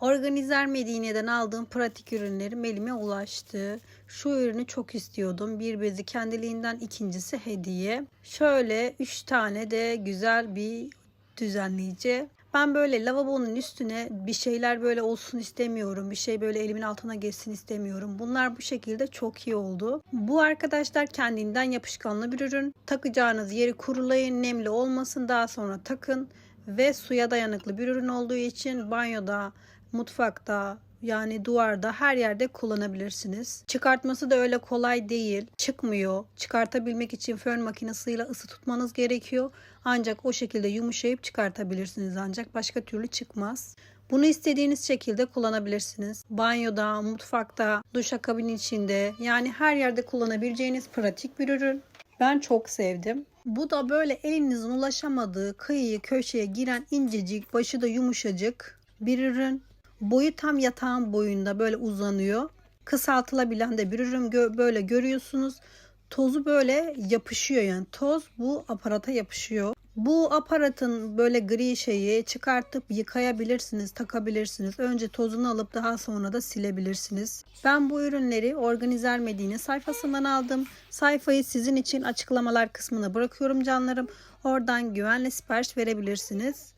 Organizer Medine'den aldığım pratik ürünlerim elime ulaştı. Şu ürünü çok istiyordum. Bir bezi kendiliğinden ikincisi hediye. Şöyle 3 tane de güzel bir düzenleyici. Ben böyle lavabonun üstüne bir şeyler böyle olsun istemiyorum. Bir şey böyle elimin altına geçsin istemiyorum. Bunlar bu şekilde çok iyi oldu. Bu arkadaşlar kendinden yapışkanlı bir ürün. Takacağınız yeri kurulayın. Nemli olmasın. Daha sonra takın. Ve suya dayanıklı bir ürün olduğu için banyoda, mutfakta, yani duvarda her yerde kullanabilirsiniz. Çıkartması da öyle kolay değil. Çıkmıyor. Çıkartabilmek için fön makinesiyle ısı tutmanız gerekiyor. Ancak o şekilde yumuşayıp çıkartabilirsiniz ancak başka türlü çıkmaz. Bunu istediğiniz şekilde kullanabilirsiniz. Banyoda, mutfakta, duşakabin içinde yani her yerde kullanabileceğiniz pratik bir ürün. Ben çok sevdim. Bu da böyle elinizin ulaşamadığı kıyıyı köşeye giren incecik, başı da yumuşacık bir ürün. Boyu tam yatağın boyunda böyle uzanıyor. Kısaltılabilen de bir ürün gö- böyle görüyorsunuz. Tozu böyle yapışıyor yani toz bu aparata yapışıyor. Bu aparatın böyle gri şeyi çıkartıp yıkayabilirsiniz, takabilirsiniz. Önce tozunu alıp daha sonra da silebilirsiniz. Ben bu ürünleri Organizer Medine sayfasından aldım. Sayfayı sizin için açıklamalar kısmına bırakıyorum canlarım. Oradan güvenle sipariş verebilirsiniz.